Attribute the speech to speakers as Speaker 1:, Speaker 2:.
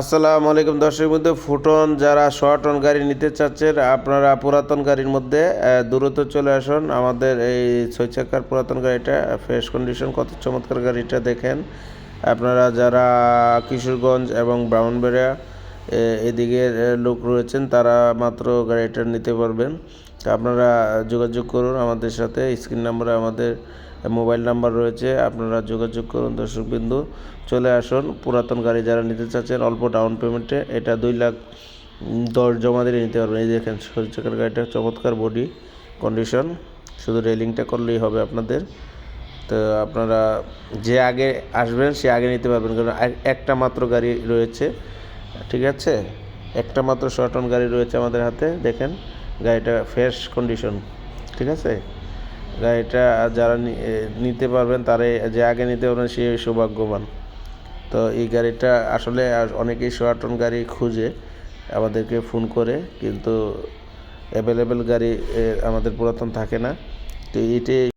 Speaker 1: আসসালামু আলাইকুম দর্শক মধ্যে ফুটন যারা শর্ট অন গাড়ি নিতে চাচ্ছেন, আপনারা পুরাতন গাড়ির মধ্যে দ্রুত চলে আসুন। আমাদের এই ছয় চাকার পুরাতন গাড়িটা, ফ্রেশ কন্ডিশন, কত চমৎকার গাড়িটা দেখেন। আপনারা যারা কিশোরগঞ্জ এবং ব্রাহ্মণবাড়িয়া এ- এদিকের লোক রয়েছেন, তারা মাত্র গাড়িটা নিতে পারবেন। তো আপনারা যোগাযোগ করুন আমাদের সাথে, স্ক্রিন নাম্বারে আমাদের মোবাইল নাম্বার রয়েছে, আপনারা যোগাযোগ করুন দর্শকবিন্দু। চলে আসুন, পুরাতন গাড়ি যারা নিতে চাচ্ছেন, অল্প ডাউন পেমেন্টে এটা দুই লাখ দশ জমা দিলে নিতে পারবেন। এই দেখেন সরু চাকার গাড়িটা চমৎকার বডি কন্ডিশন শুধু রেলিংটা করলেই হবে আপনাদের। তো আপনারা যে আগে আসবেন, সে আগে নিতে পারবেন, কারণ একটা মাত্র গাড়ি রয়েছে। ঠিক আছে? একটা মাত্র শর্ট অন গাড়ি রয়েছে আমাদের হাতে। দেখেন, গাড়িটা ফ্রেশ কন্ডিশন ঠিক আছে? গাড়িটা যারা নিতে পারবেন, তারাই যে আগে নিতে পারবেন, সে সৌভাগ্যবান। তো এই গাড়িটা আসলে অনেকেই শর্ট অন গাড়ি খুঁজে আমাদেরকে ফোন করে, কিন্তু অ্যাভেলেবেল গাড়ি আমাদের পুরাতন থাকে না। তো এটাই